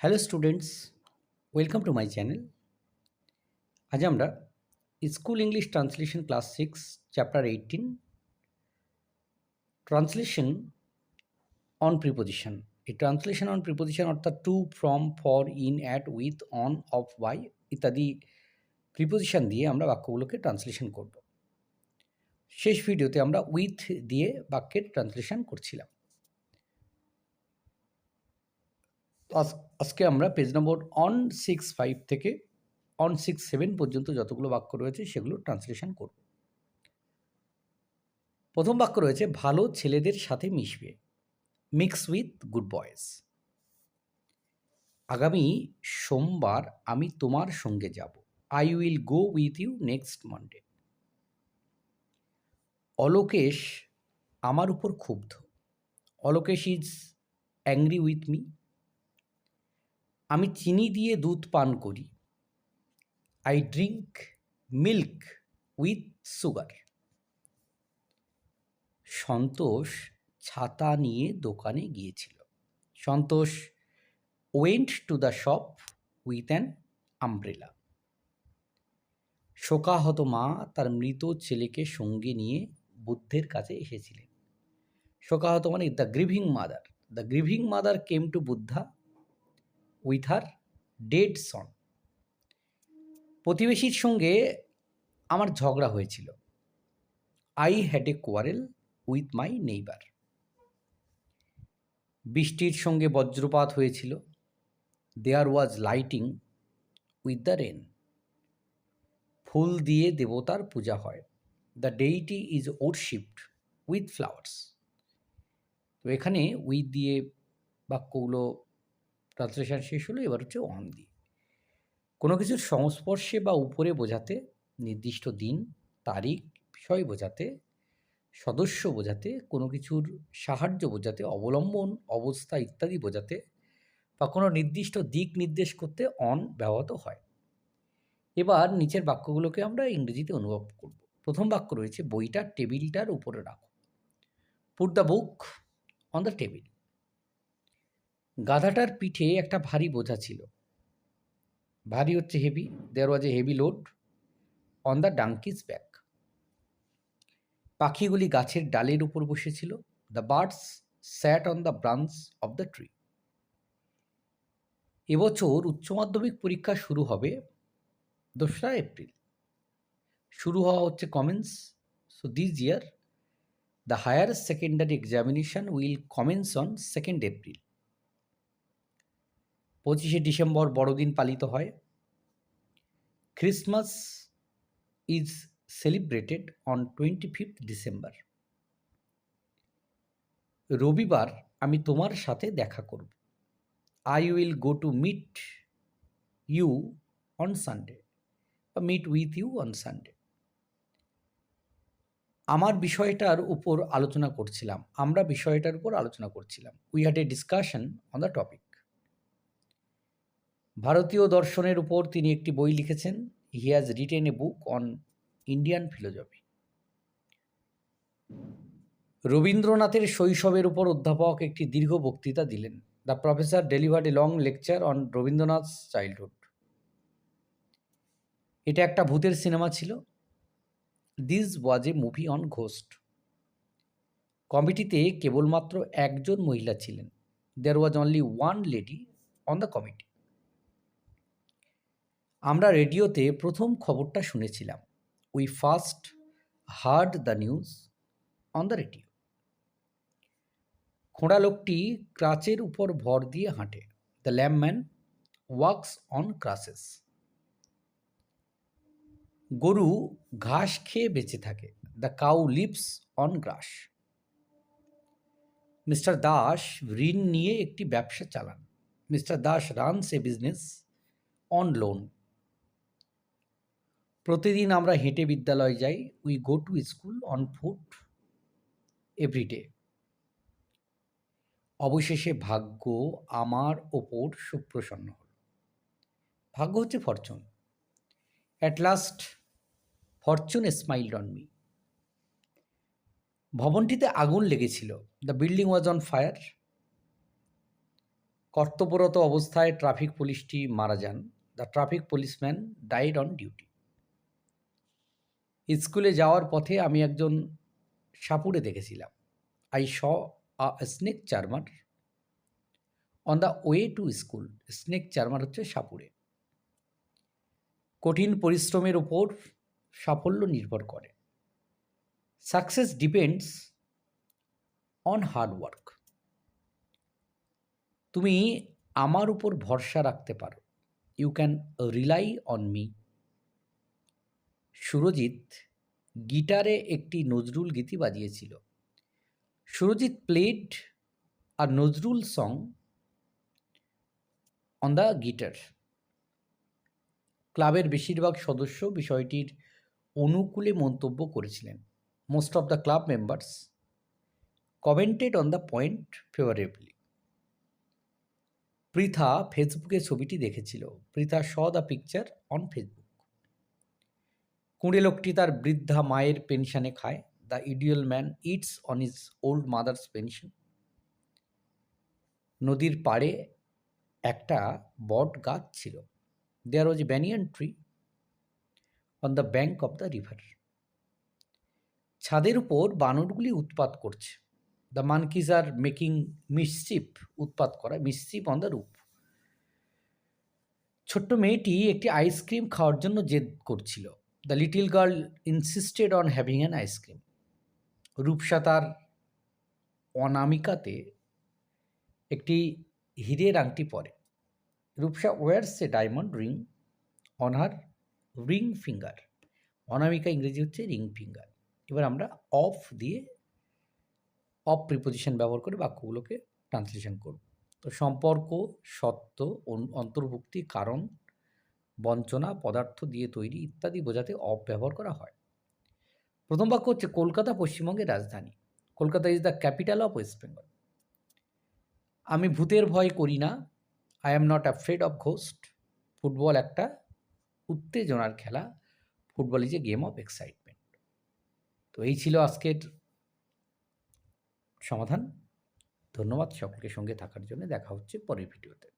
Hello students, welcome to my channel. আজ আমরা school English translation class six, chapter eighteen, translation on preposition. এই translation on preposition অর্থাৎ to, from, for, in, at, with, on, of by ইত্যাদি preposition দিয়ে আমরা বাক্যগুলোকে translation করব। শেষ ভিডিওতে আমরা উইথ দিয়ে বাক্যের ট্রান্সলেশন করছিলাম। আজকে আমরা page number one six five থেকে অন সিক্স সেভেন পর্যন্ত যতগুলো বাক্য রয়েছে সেগুলো ট্রান্সলেশন করব। প্রথম বাক্য রয়েছে, ভালো ছেলেদের সাথে মিশবে। মিক্স উইথ গুড বয়েজ আগামী সোমবার আমি তোমার সঙ্গে যাব। I will go with you next Monday Alokesh আমার উপর ক্ষুব্ধ। Alokesh is angry with me আমি চিনি দিয়ে দুধ পান করি। I drink milk with sugar Santosh ছাতা নিয়ে দোকানে গিয়েছিল। Santosh went to the shop with an umbrella শোকাহত মা তার মৃত ছেলেকে সঙ্গে নিয়ে বুদ্ধের কাছে এসেছিলেন। শোকাহত মানে the grieving mother the grieving mother came to Buddha with her dead son প্রতিবেশীর সঙ্গে আমার ঝগড়া হয়েছিল। I had a quarrel with my neighbour বৃষ্টির সঙ্গে বজ্রপাত হয়েছিল। There was lighting with the rain ফুল দিয়ে দেবতার পূজা হয়। The deity is worshipped with flowers তো এখানে উইথ দিয়ে বাক্যগুলো ট্রান্সলেশন শেষ হলো, এবার হচ্ছে অন দিয়ে কোনো কিছুর সংস্পর্শে বা উপরে বোঝাতে, নির্দিষ্ট দিন, তারিখ, বিষয় বোঝাতে, সদস্য বোঝাতে, কোনো কিছুর সাহায্য বোঝাতে, অবলম্বন, অবস্থা ইত্যাদি বোঝাতে বা কোনো নির্দিষ্ট দিক নির্দেশ করতে অন ব্যবহৃত হয়। এবার নিচের বাক্যগুলোকে আমরা ইংরেজিতে অনুভব করব। প্রথম বাক্য রয়েছে, বইটা টেবিলটার উপরে রাখো। Put the book on the table গাধাটার পিঠে একটা ভারী বোঝা ছিল। ভারী হচ্ছে heavy there was a heavy load on the donkey's back পাখিগুলি গাছের ডালের উপর বসেছিল। The birds sat on the branch of the tree এবছর উচ্চ মাধ্যমিক পরীক্ষা শুরু হবে দোসরা এপ্রিল। শুরু হওয়া হচ্ছে commence so this year the higher secondary examination will commence on second April পঁচিশে ডিসেম্বর বড়দিন পালিত হয়। Christmas is celebrated on twenty fifth December রবিবার আমি তোমার সাথে দেখা করব। I will go to meet you on Sunday বা meet with you on Sunday আমার বিষয়টার উপর আলোচনা করছিলাম, আমরা বিষয়টার উপর আলোচনা করছিলাম। We had a discussion on the topic ভারতীয় দর্শনের উপর তিনি একটি বই লিখেছেন he has written a book on Indian philosophy রবীন্দ্রনাথের শৈশবের উপর অধ্যাপক একটি দীর্ঘ বক্তৃতা দিলেন, the professor delivered a long lecture on Rabindranath childhood. এটা একটা ভূতের সিনেমা ছিল। This was a movie on ghost কমিটিতে কেবলমাত্র একজন মহিলা ছিলেন। There was only one lady on the committee আমরা রেডিওতে প্রথম খবরটা শুনেছিলাম। We first heard the news on the radio খোঁড়া লোকটি ক্রাচের উপর ভর দিয়ে হাঁটে। The lame man works on crutches গরু ঘাস খেয়ে বেঁচে থাকে। The cow lives on grass mister Das ঋণ নিয়ে একটি ব্যবসা চালান। Mister Das runs a business on loan প্রতিদিন আমরা হেঁটে বিদ্যালয়ে যাই we go to school on foot everyday অবশেষে ভাগ্য আমার ওপর সুপ্রসন্ন হল। ভাগ্য হচ্ছে fortune at last fortune smiled on me ভবনটিতে আগুন লেগেছিল। The building was on fire কর্তব্যরত অবস্থায় ট্রাফিক পুলিশটি মারা যান। The traffic policeman died on duty স্কুলে যাওয়ার পথে আমি একজন সাপুড়ে দেখেছিলাম। I saw a snake charmer on the way to school snake charmer হচ্ছে সাপুড়ে। কঠিন পরিশ্রমের উপর সাফল্য নির্ভর করে। Success depends on hard work তুমি আমার উপর ভরসা রাখতে পারো। You can rely on me Surajit গিটারে একটি নজরুল গীতি বাজিয়েছিল। Surajit played a Nazrul song on the guitar ক্লাবের বেশিরভাগ সদস্য বিষয়টির অনুকূলে মন্তব্য করেছিলেন। Most of the club members commented on the point favourably Pritha ফেসবুকে ছবিটি দেখেছিল। Pritha saw the picture on Facebook কুঁড়ে লোকটি তার বৃদ্ধা মায়ের পেনশনে খায়। The idle man eats on is old mother's pension. নদীর পাড়ে একটা বট গাছ ছিল। There was banyan tree on the bank of the river ছাদের উপর বানরগুলি উৎপাত করছে। দ্য মানকিজ আর মেকিং মিসচিপ উৎপাত করা মিসচিপ অন দ্য রূপ ছোট্ট মেয়েটি একটি আইসক্রিম খাওয়ার জন্য জেদ করছিল। The little girl insisted on having an ice cream Rupsa তার অনামিকাতে একটি হীরের আংটি পরে। Rupsa wears a diamond ring on her ring finger অনামিকা ইংরেজি হচ্ছে রিং ফিঙ্গার এবার আমরা অফ দিয়ে অফ প্রিপোজিশন ব্যবহার করে বাক্যগুলোকে ট্রান্সলেশন করব। তো সম্পর্ক, সত্য, অন- অন্তর্ভুক্তি, কারণ বঞ্চনা, পদার্থ দিয়ে তৈরি ইত্যাদি বোঝাতে অফ ব্যবহার করা হয়। প্রথম বাক্য হচ্ছে কলকাতা পশ্চিমবঙ্গের রাজধানী। Kolkata is the capital of West Bengal আমি ভূতের ভয় করি না। I am not afraid of ghost football একটা উত্তেজনার খেলা। Football is a game of excitement তো এই ছিল আজকের সমাধান। ধন্যবাদ সকলকে সঙ্গে থাকার জন্য। দেখা হচ্ছে পরের ভিডিওতে।